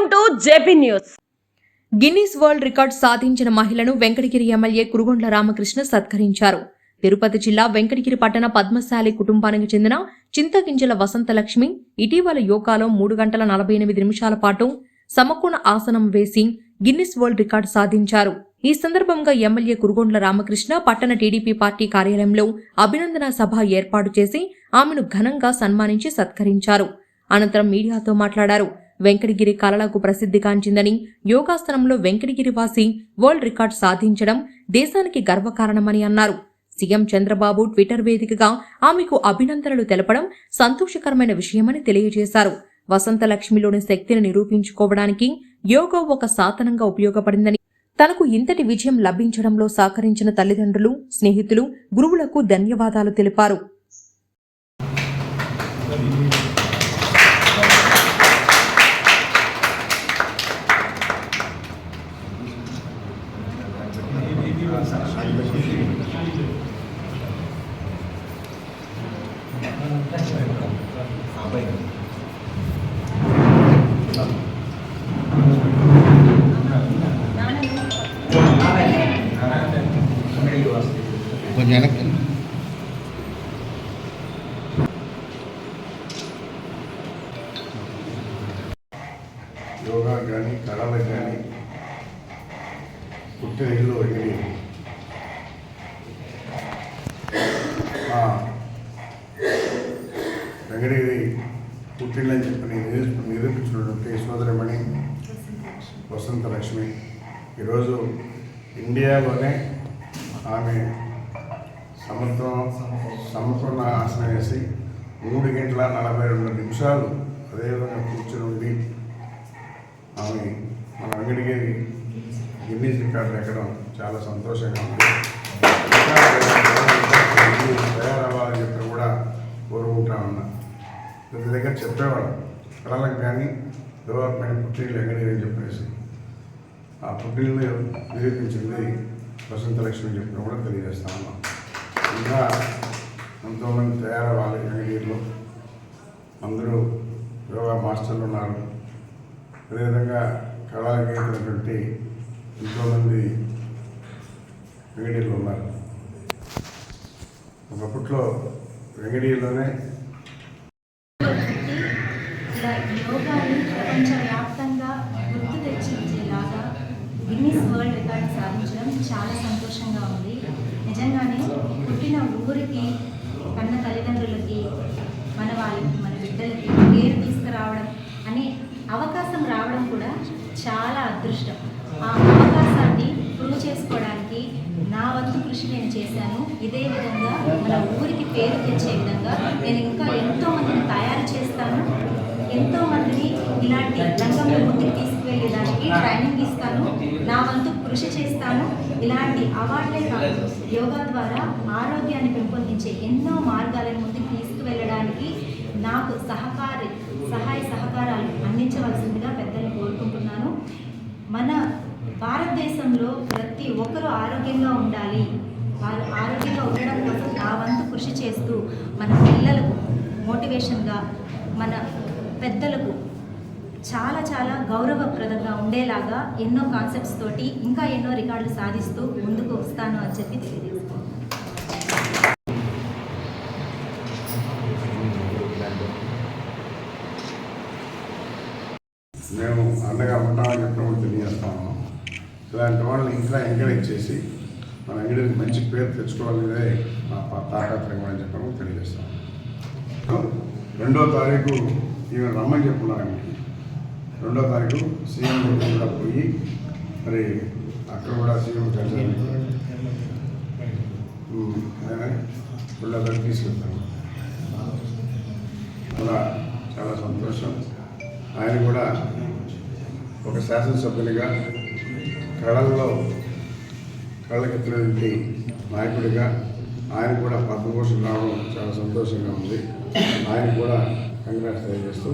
Welcome to JP news. Guinness world record సాధించిన మహిళను Venkatagiri MLA Kurugondla Ramakrishna సత్కరించారు. తిరుపతి జిల్లా వెంకటగిరి పట్టణ పద్మశాలి కుటుంబానికి చెందిన చింతగింజల వసంతలక్ష్మి ఇటీవల యోగాలో మూడు గంటల నలభై ఎనిమిది నిమిషాల పాటు సమకోణ ఆసనం వేసి గిన్నిస్ వరల్డ్ రికార్డ్ సాధించారు. ఈ సందర్భంగా ఎమ్మెల్యే కురుగొండ్ల రామకృష్ణ పట్టణ టీడీపీ పార్టీ కార్యాలయంలో అభినందన సభ ఏర్పాటు చేసి ఆమెను ఘనంగా సన్మానించి సత్కరించారు. అనంతరం మీడియాతో మాట్లాడారు. వెంకటగిరి కళలకు ప్రసిద్ధిగాంచిందని యోగాసనంలో వెంకటగిరి వాసి వరల్డ్ రికార్డ్ సాధించడం దేశానికి గర్వకారణమని అన్నారు. సీఎం చంద్రబాబు ట్విట్టర్ వేదికగా ఆమెకు అభినందనలు తెలపడం సంతోషకరమైన విషయమని తెలియజేశారు. వసంతలక్ష్మిలోని శక్తిని నిరూపించుకోవడానికి యోగా ఒక సాధనంగా ఉపయోగపడిందని తనకు ఇంతటి విజయం లభించడంలో సహకరించిన తల్లిదండ్రులు స్నేహితులు గురువులకు ధన్యవాదాలు తెలిపారు. కొంచెం వెనక్కి యోగా కానీ కళలకు కానీ పుట్టిన ఇల్లు వసంత లక్ష్మి ఈరోజు ఇండియాలోనే ఆమె సముద్రం సమపూర్ణ ఆసనం వేసి మూడు గంటల నలభై రెండు నిమిషాలు అదేవిధంగా కూర్చుని ఉండి ఆమె మన వెంకటగిరి గిన్నీస్ రికార్డు ఎక్కడం చాలా సంతోషంగా ఉంది. తయారవ్వాలని చెప్పి కూడా కోరుకుంటా ఉన్నా. ప్రతి దగ్గర చెప్పేవాడు కళలకు కానీ డెవలప్మెంట్ పుట్టిల్లు వెంకటగిరి అని చెప్పేసి. ఆ పుట్టిల్ని నిరూపించింది వసంతలక్ష్మి అని చెప్పిన కూడా తెలియజేస్తా ఉన్నాం ఇంకా ఎంతోమంది తయారవ్వాలి వెంకటగిరిలో అందరూ యోగా మాస్టర్లు ఉన్నారు. అదేవిధంగా కళాగీతటువంటి ఎంతోమంది వెంగడీలు ఉన్నారు. ఒకప్పట్లో వెంగడీలోనే యోగాని ప్రపంచవ్యాప్తంగా సాధించడం చాలా సంతోషంగా ఉంది. నిజంగానే పుట్టిన ఊరికి కన్న తల్లిదండ్రులకి మన వాళ్ళకి మన బిడ్డలకి పేరు తీసుకురావడం అనే అవకాశం రావడం కూడా చాలా అదృష్టం. ఆ అవకాశాన్ని ప్రూవ్ చేసుకోవడానికి నా వంతు కృషి నేను చేశాను. ఇదే విధంగా మన ఊరికి పేరు తెచ్చే విధంగా నేను ఇంకా ఎంతో మందిని తయారు చేస్తాను. ఎంతో మందిని ఇలాంటి ముందుకు తీసుకువెళ్ళేదానికి ట్రైనింగ్ ఇస్తాను. నా వంతు కృషి చేస్తాను. ఇలాంటి అవార్డులే కాదు. యోగా ద్వారా ఆరోగ్యాన్ని పెంపొందించే ఎన్నో మార్గాలను ముందుకు తీసుకువెళ్ళడానికి నాకు సహకారి సహాయ సహకారాలు అందించవలసిందిగా పెద్దలు కోరుకుంటున్నాను. మన భారతదేశంలో ప్రతి ఒక్కరూ ఆరోగ్యంగా ఉండాలి. వారు ఆరోగ్యంగా ఉండడం కోసం నా వంతు కృషి చేస్తూ మన పిల్లలకు మోటివేషన్గా మన పెద్దలకు చాలా చాలా గౌరవప్రదంగా ఉండేలాగా ఎన్నో కాన్సెప్ట్స్ తోటి ఇంకా ఎన్నో రికార్డులు సాధిస్తూ ముందుకు వస్తాను అని చెప్పి తెలియజేస్తాను మేము అండగా ఉంటామని చెప్పినప్పుడు తెలియజేస్తాము ఇలాంటి వాళ్ళని ఇంకా ఎంకరేజ్ చేసి మన అంగడికి మంచి పేరు తెచ్చుకోవాలనేదే మా పా- తాపత్రయం అని చెప్పడం తెలియజేస్తాం రెండో తారీఖు ఈమె రమ్మని చెప్పున్నారండి. రెండో తారీఖు సీఎం కూడా పోయి మరి అక్కడ కూడా సీఎం కలిసి ఆయన పిల్లలు తీసుకెళ్తాను కూడా చాలా సంతోషం. ఆయన కూడా ఒక శాసనసభ్యునిగా కళల్లో కళ్ళకెత్తినటువంటి నాయకుడిగా ఆయన కూడా పద్మభూషణ్ రావడం చాలా సంతోషంగా ఉంది. ఆయన కూడా కంగ్రాట్స్ తెలియజేస్తూ